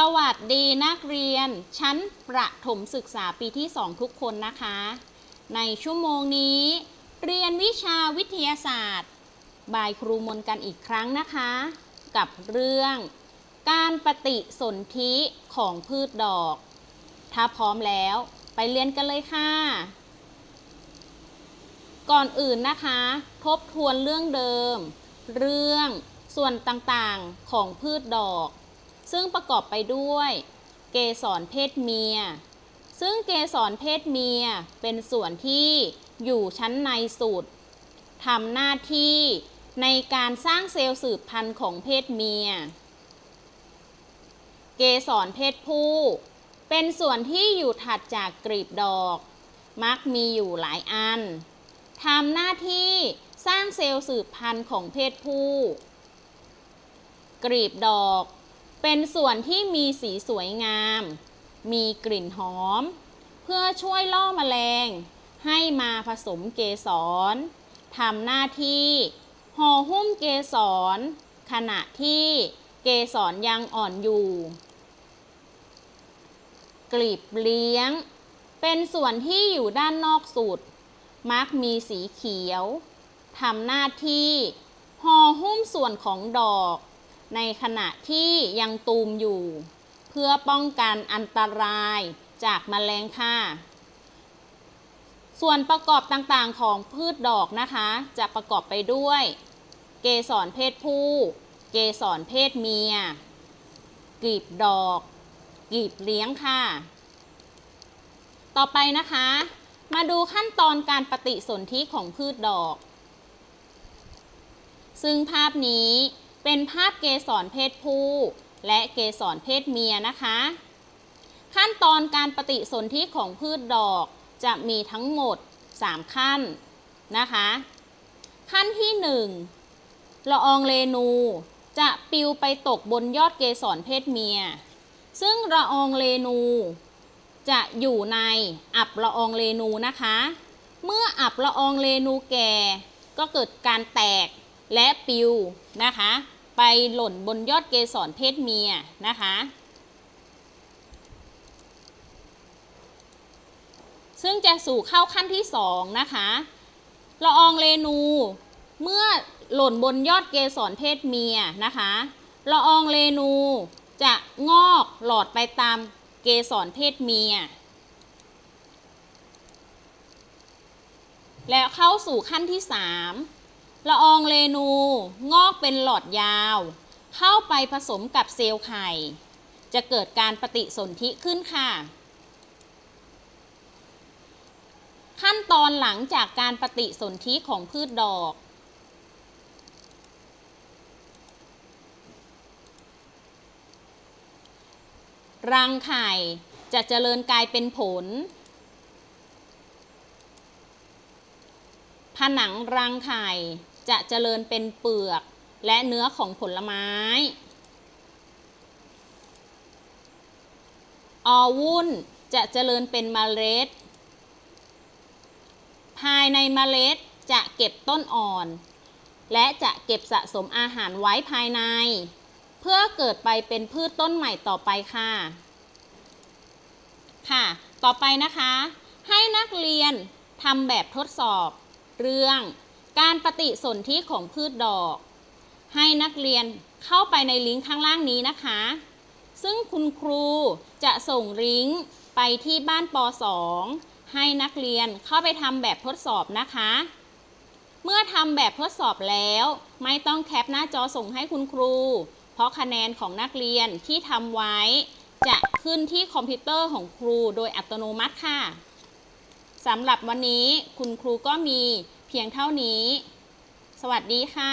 สวัสดีนักเรียน ชั้นประถมศึกษาปีที่ 2 ทุกคนนะคะ ในชั่วโมงนี้ เรียนวิชาวิทยาศาสตร์ บายครูมนกันอีกครั้งนะคะ กับเรื่อง การปฏิสนธิของพืชดอก ถ้าพร้อมแล้วไปเรียนกันเลยค่ะ ก่อนอื่นนะคะ ทบทวนเรื่องเดิม เรื่องส่วนต่างๆของพืชดอก ซึ่งประกอบไปด้วย เกสรเพศเมีย ซึ่งเกสรเพศเมียเป็นส่วนที่อยู่ชั้นในสุดทำหน้าที่ในการสร้างเซลล์สืบพันธุ์ของเพศเมีย เกสรเพศผู้ เป็นส่วนที่อยู่ถัดจากกลีบดอก มักมีอยู่หลายอันทำหน้าที่สร้างเซลล์สืบพันธุ์ของเพศผู้ กลีบดอก เป็นส่วนที่มีสีสวยงาม มีกลิ่นหอม เพื่อช่วยล่อแมลง ให้มาผสมเกสรทำหน้าที่ห่อหุ้มเกสร ขณะที่เกสรยังอ่อนอยู่ กลีบเลี้ยง เป็นส่วนที่อยู่ด้านนอกสุด มักมีสีเขียวทำหน้าที่ห่อหุ้มส่วนของดอก ในขณะที่ยังตูมอยู่ เพื่อป้องกันอันตรายจากแมลงค่ะ ส่วนประกอบต่างๆของพืชดอกนะคะ จะประกอบไปด้วย เกสรเพศผู้ เกสรเพศเมียกลีบดอก กลีบเลี้ยงค่ะ ต่อไปนะคะ มาดูขั้นตอนการปฏิสนธิของพืชดอก ซึ่งภาพนี้ เป็นภาพเกสรเพศผู้ และเกสรเพศเมียนะคะ ขั้นตอนการปฏิสนธิของพืชดอกจะมีทั้งหมด 3 ขั้นนะคะ ขั้นที่1ละอองเรนูจะปลิวไปตกบนยอดเกสรเพศเมีย ซึ่งละอองเรนูจะอยู่ในอับละอองเรนูนะคะ เมื่ออับละอองเรนูแก่ก็เกิดการแตกและปลิวนะคะ ไปหล่นบนยอดเกสรเพศเมียนะคะ ซึ่งจะสู่เข้าขั้นที่สองนะคะละอองเรนู เมื่อหล่นบนยอดเกสรเพศเมียนะคะละอองเรนูจะงอกหลอดไปตามเกสรเพศเมีย แล้วเข้าสู่ขั้นที่ 3 ละอองเรนูงอกเป็นหลอดยาว เข้าไปผสมกับเซลล์ไข่ จะเกิดการปฏิสนธิขึ้นค่ะ ขั้นตอนหลังจากการปฏิสนธิของพืชดอก รังไข่จะเจริญกลายเป็นผล ผนังรังไข่ จะเจริญเป็นเปลือกและเนื้อของผลไม้ อวุ้นจะเจริญเป็นเมล็ด ภายในเมล็ดจะเก็บต้นอ่อน และจะเก็บสะสมอาหารไว้ภายใน เพื่อเกิดไปเป็นพืชต้นใหม่ต่อไปค่ะ ค่ะ ต่อไปนะคะ ให้นักเรียนทำแบบทดสอบเรื่อง การปฏิสนธิของพืชดอก ให้นักเรียนเข้าไปในลิงก์ข้างล่างนี้นะคะ ซึ่งคุณครูจะส่งลิงก์ไปที่บ้านป .2 ให้นักเรียนเข้าไปทำแบบทดสอบนะคะ เมื่อทำแบบทดสอบแล้วไม่ต้องแคปหน้าจอส่งให้คุณครู เพราะคะแนนของนักเรียนที่ทำไว้ จะขึ้นที่คอมพิวเตอร์ของครูโดยอัตโนมัติค่ะสำหรับวันนี้คุณครูก็มี พียงเท่านี้ สวัสดีค่ะ